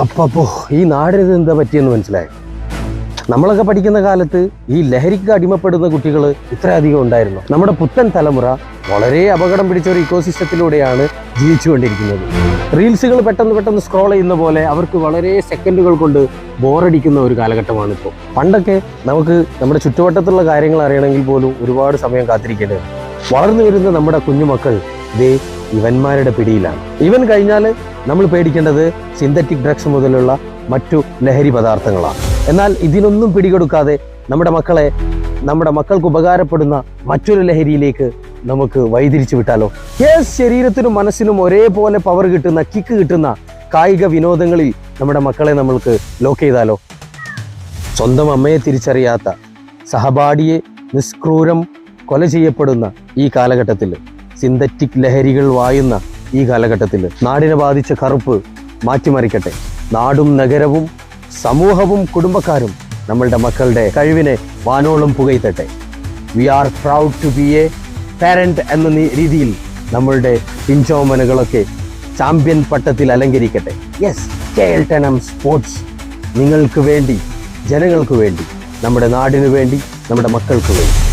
അപ്പപ്പോ ഈ നാടിന് എന്താ പറ്റിയെന്ന് മനസ്സിലായി? നമ്മളൊക്കെ പഠിക്കുന്ന കാലത്ത് ഈ ലഹരിക്ക് അടിമപ്പെടുന്ന കുട്ടികൾ ഇത്രയധികം ഉണ്ടായിരുന്നു. നമ്മുടെ പുത്തൻ തലമുറ വളരെ അപകടം പിടിച്ച ഒരു ഇക്കോസിസ്റ്റത്തിലൂടെയാണ് ജീവിച്ചുകൊണ്ടിരിക്കുന്നത്. റീൽസുകൾ പെട്ടെന്ന് പെട്ടെന്ന് സ്ക്രോൾ ചെയ്യുന്ന പോലെ അവർക്ക് വളരെ സെക്കൻഡുകൾ കൊണ്ട് ബോറടിക്കുന്ന ഒരു കാലഘട്ടമാണ് ഇപ്പോൾ പണ്ടൊക്കെ നമുക്ക് നമ്മുടെ ചുറ്റുവട്ടത്തുള്ള കാര്യങ്ങൾ അറിയണമെങ്കിൽ പോലും ഒരുപാട് സമയം കാത്തിരിക്കേണ്ടത് വളർന്നു വരുന്ന നമ്മുടെ കുഞ്ഞുമക്കൾ ദേ ഇവന്മാരുടെ പിടിയിലാണ്. ഇവൻ കഴിഞ്ഞാൽ നമ്മൾ പേടിക്കേണ്ടത് സിന്തറ്റിക് ഡ്രഗ്സ് മുതലുള്ള മറ്റു ലഹരി പദാർത്ഥങ്ങളാണ്. എന്നാൽ ഇതിനൊന്നും പിടികൊടുക്കാതെ നമ്മുടെ മക്കളെ നമ്മുടെ മക്കൾക്ക് ഉപകാരപ്പെടുന്ന മറ്റൊരു ലഹരിയിലേക്ക് നമുക്ക് വഴിതിരിച്ചു വിട്ടാലോ? യെസ് ശരീരത്തിനും മനസ്സിനും ഒരേപോലെ പവർ കിട്ടുന്ന കിക്ക് കിട്ടുന്ന കായിക വിനോദങ്ങളിൽ നമ്മുടെ മക്കളെ നമ്മൾക്ക് ലോക്ക് ചെയ്താലോ? സ്വന്തം അമ്മയെ തിരിച്ചറിയാത്ത സഹപാഠിയെ നിഷ്ക്രൂരം കൊല ചെയ്യപ്പെടുന്ന ഈ കാലഘട്ടത്തിൽ സിന്തറ്റിക് ലഹരികൾ വായുന്ന ഈ കാലഘട്ടത്തിൽ നാടിനെ ബാധിച്ച കറുപ്പ് മാറ്റിമറിക്കട്ടെ. നാടും നഗരവും സമൂഹവും കുടുംബക്കാരും നമ്മളുടെ മക്കളുടെ കഴിവിനെ വാനോളം പുകയ്ത്തട്ടെ. We are proud to be a parent എന്ന രീതിയിൽ നമ്മളുടെ പിഞ്ചോമനകളൊക്കെ ചാമ്പ്യൻ പട്ടത്തിൽ അലങ്കരിക്കട്ടെ. യെസ് കെ എൽ ടെനം സ്പോർട്സ് നിങ്ങൾക്ക് വേണ്ടി ജനങ്ങൾക്ക് വേണ്ടി നമ്മുടെ നാടിനു വേണ്ടി നമ്മുടെ മക്കൾക്ക് വേണ്ടി.